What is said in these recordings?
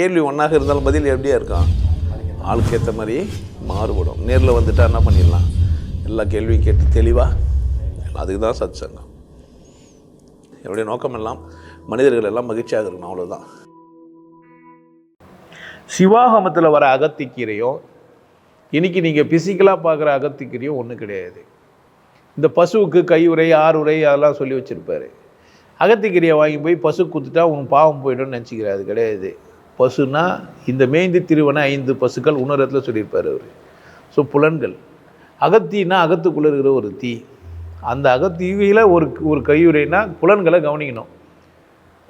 கேள்வி ஒன்றாக இருந்தாலும் பதில் எப்படியா இருக்கும்? ஆளுக்கு ஏற்ற மாதிரி மாறுபடும். நேரில் வந்துட்டால் என்ன பண்ணிடலாம்? எல்லா கேள்வியும் கேட்டு தெளிவாக அதுக்கு தான் சத் சங்கம் என்னுடைய நோக்கம் எல்லாம் மனிதர்கள் எல்லாம் மகிழ்ச்சியாக இருக்கணும் அவ்வளோதான் சிவாகமத்தில் வர அகத்திக்கீரையும் இன்னைக்கு நீங்கள் ஃபிசிக்கலாக பார்க்குற அகத்திக்கீரையும் ஒன்றும் கிடையாது. இந்த பசுவுக்கு கையுறை ஆறுரை அதெல்லாம் சொல்லி வச்சுருப்பாரு. அகத்திக்கீரையை வாங்கி போய் பசு குத்துட்டா உன் பாவம் போயிடும்னு நினச்சிக்கிறேன் அது கிடையாது. பசுனா இந்த மேய்ந்து திருவன ஐந்து பசுக்கள் உணரத்தில் சொல்லியிருப்பார் அவர். ஸோ புலன்கள். அகத்தின்னா அகத்துக்குள்ளே இருக்கிற ஒரு தீ. அந்த அகத்தீவியில் ஒரு ஒரு கையுறைனா புலன்களை கவனிக்கணும்.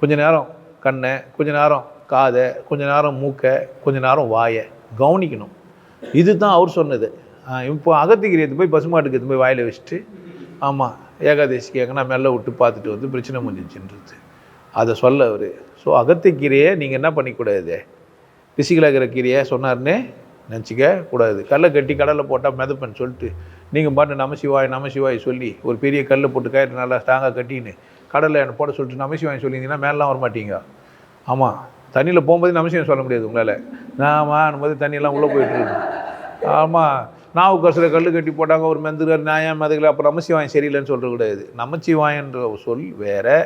கொஞ்ச நேரம் கண்ணை கொஞ்ச நேரம் காதை கொஞ்ச நேரம் மூக்கை கொஞ்ச நேரம் வாயை கவனிக்கணும். இதுதான் அவர் சொன்னது. இப்போ அகத்திக்கிரியத்து போய் பசுமாட்டுக்கு எடுத்து போய் வாயில் வச்சுட்டு ஆமாம் ஏகாதசிக்கு எங்கன்னா மெல்ல விட்டு பார்த்துட்டு வந்து பிரச்சனை முடிஞ்சிச்சுன்றது. அதை சொல்ல அவர். ஸோ அகத்திக்கீரையை நீங்கள் என்ன பண்ணிக்கூடாது? பிசிக்கலாக இருக்கிற கீரையை சொன்னார்னே நினச்சிக்க கூடாது. கல்லை கட்டி கடலில் போட்டால் மிதப்பேன்னு சொல்லிட்டு நீங்கள் பாட்டு நமசிவாய் நமசிவாய் சொல்லி ஒரு பெரிய கல்லை போட்டு கயிறு நல்லா ஸ்ட்ராங்காக கட்டின்னு கடலில் என்னை போட சொல்லிட்டு நமசிவாய் சொல்லியிருந்தீங்கன்னா மேலாம் வர மாட்டீங்க ஆமாம் தண்ணியில் போகும்போது நமசிவாய் சொல்ல முடியாது உங்களால். நாமான் போது தண்ணியெல்லாம் உள்ளே போயிட்டு ஆமாம் ஆமாம் நாவுக்கரசில் கல் கட்டி போட்டாங்க ஒரு மெந்துக்கார் நியாயம் அதுக்கு அப்போ நமசிவாயம் சரியில்லைன்னு சொல்லக்கூடாது நமச்சிவாயன்ற சொல் வேறு.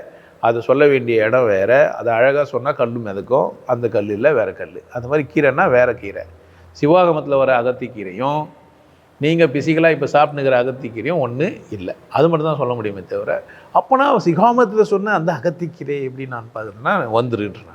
அதை சொல்ல வேண்டிய இடம் வேறு. அதை அழகாக சொன்னால் கல் மிதக்கும். அந்த கல் இல்லை வேறு கல் அந்த மாதிரி கீரைன்னா வேறு கீரை. சிவாகமத்தில் வர அகத்திக்கீரையும் நீங்கள் பிசிக்கலாக இப்போ சாப்பிட்டுக்கிற அகத்திக்கீரையும் ஒன்று இல்லை. அது மட்டும் தான் சொல்ல முடியுமே தவிர அப்போனா சிகாமத்தில் சொன்ன அந்த அகத்திக்கீரை எப்படி நான் பார்க்குறேன்னா வந்துருன்றேன்.